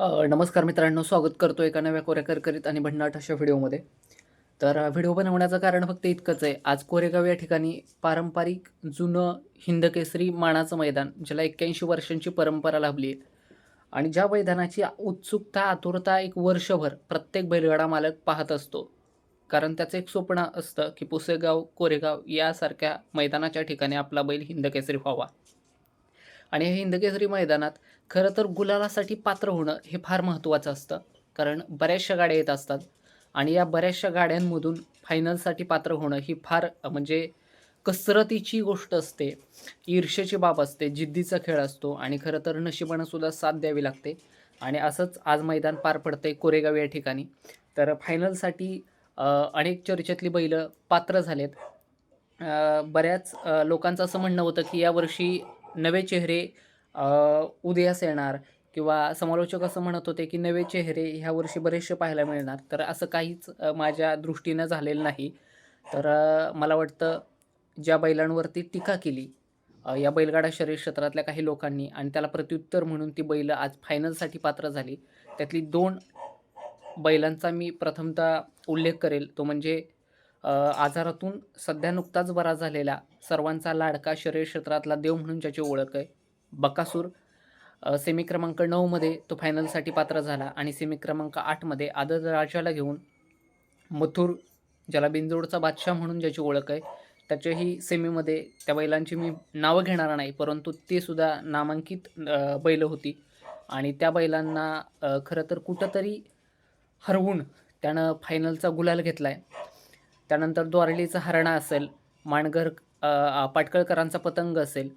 नमस्कार मित्रांनो स्वागत करतो एका नव्या कोरेकर करीत आणि भन्नाट अशा व्हिडिओमध्ये. तर व्हिडिओ बनवण्याचं कारण फक्त इतकंच आहे. आज कोरेगाव या ठिकाणी पारंपरिक जुनं हिंदकेसरी मानाचं मैदान ज्याला एक्क्याऐंशी वर्षांची परंपरा लाभली आहे. आणि ज्या मैदानाची उत्सुकता आतुरता एक वर्षभर प्रत्येक बैलगाडा मालक पाहत असतो. कारण त्याचं एक स्वप्न असतं की पुसेगाव कोरेगाव यासारख्या मैदानाच्या ठिकाणी आपला बैल हिंदकेसरी व्हावा. आणि हे हिंदकेसरी मैदानात खरं तर गुलालासाठी पात्र होणं हे फार महत्त्वाचं असतं. कारण बऱ्याचशा गाड्या येत असतात आणि या बऱ्याचशा गाड्यांमधून फायनलसाठी पात्र होणं ही फार म्हणजे कसरतीची गोष्ट असते ईर्षेची बाब असते जिद्दीचा खेळ असतो आणि खरं तर नशिबानं सुद्धा साथ द्यावी लागते. आणि असंच आज मैदान पार पडतंय कोरेगाव या ठिकाणी. तर फायनलसाठी अनेक चर्चेतली बैलं पात्र झालेत. बऱ्याच लोकांचं असं म्हणणं होतं की यावर्षी नवे चेहरे उदयास येणार किंवा समालोचक असं म्हणत होते की नवे चेहरे ह्या वर्षी बरेचसे पाहायला मिळणार. तर असं काहीच माझ्या दृष्टीनं झालेलं नाही. तर मला वाटतं ज्या बैलांवरती टीका केली या बैलगाडा शरीर क्षेत्रातल्या काही लोकांनी आणि त्याला प्रत्युत्तर म्हणून ती बैलं आज फायनलसाठी पात्र झाली त्यातली दोन बैलांचा मी प्रथमतः उल्लेख करेल. तो म्हणजे आजारातून सध्या नुकताच बरा झालेला सर्वांचा लाडका शरीर क्षेत्रातला देव म्हणून ज्याची ओळख आहे बकासूर सेमी क्रमांक नऊमध्ये तो फायनलसाठी पात्र झाला आणि सेमी क्रमांक आठमध्ये आदर राजाला घेऊन मथुर ज्याला बिंजोडचा बादशाह म्हणून ज्याची ओळख आहे त्याच्याही सेमीमध्ये त्या बैलांची मी नावं घेणार नाही परंतु ते सुद्धा नामांकित बैलं होती. आणि त्या बैलांना खरं तर कुठंतरी हरवून त्यानं फायनलचा गुलाल घेतला आहे त्यानंतर द्वारलीचा हरणा असेल माणगर पाटकळकरांचा पतंग असेल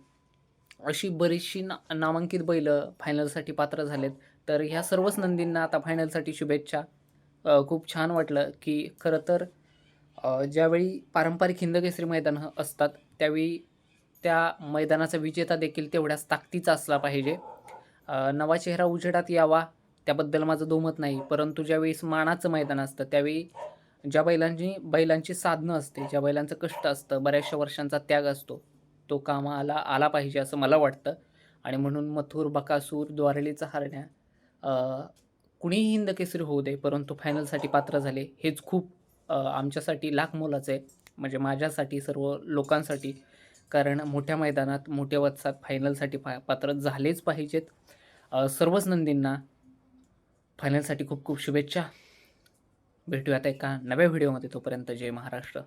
अशी बरीचशी ना नामांकित बैलं फायनलसाठी पात्र झालेत. तर ह्या सर्वच नंदींना आता फायनलसाठी शुभेच्छा. खूप छान वाटलं की खरं तर ज्यावेळी पारंपरिक हिंदकेसरी मैदानं असतात त्यावेळी त्या मैदानाचा विजेता देखील तेवढ्याच ताकदीचा असला पाहिजे. नवा चेहरा उजेडात यावा त्याबद्दल माझं दोमत नाही. परंतु ज्यावेळेस मानाचं मैदान असतं त्यावेळी ज्या बैलांची बैलांची साधनं असते ज्या बैलांचं कष्ट असतं बऱ्याचशा वर्षांचा त्याग असतो तो कामाला आला पाहिजे असं मला वाटतं. आणि म्हणून मथुर बकासूर द्वारलीचा हरण्या कुणीही हिंद केसरी होऊ दे परंतु फायनलसाठी पात्र झाले हेच खूप आमच्यासाठी लाख मोलाचं आहे. म्हणजे माझ्यासाठी सर्व लोकांसाठी. कारण मोठ्या मैदानात मोठ्या वत्सात फायनलसाठी पा पात्र झालेच पाहिजेत. सर्वच नंदींना फायनलसाठी खूप खूप शुभेच्छा. भेटूयात एका नव्या व्हिडिओमध्ये तोपर्यंत जय महाराष्ट्र.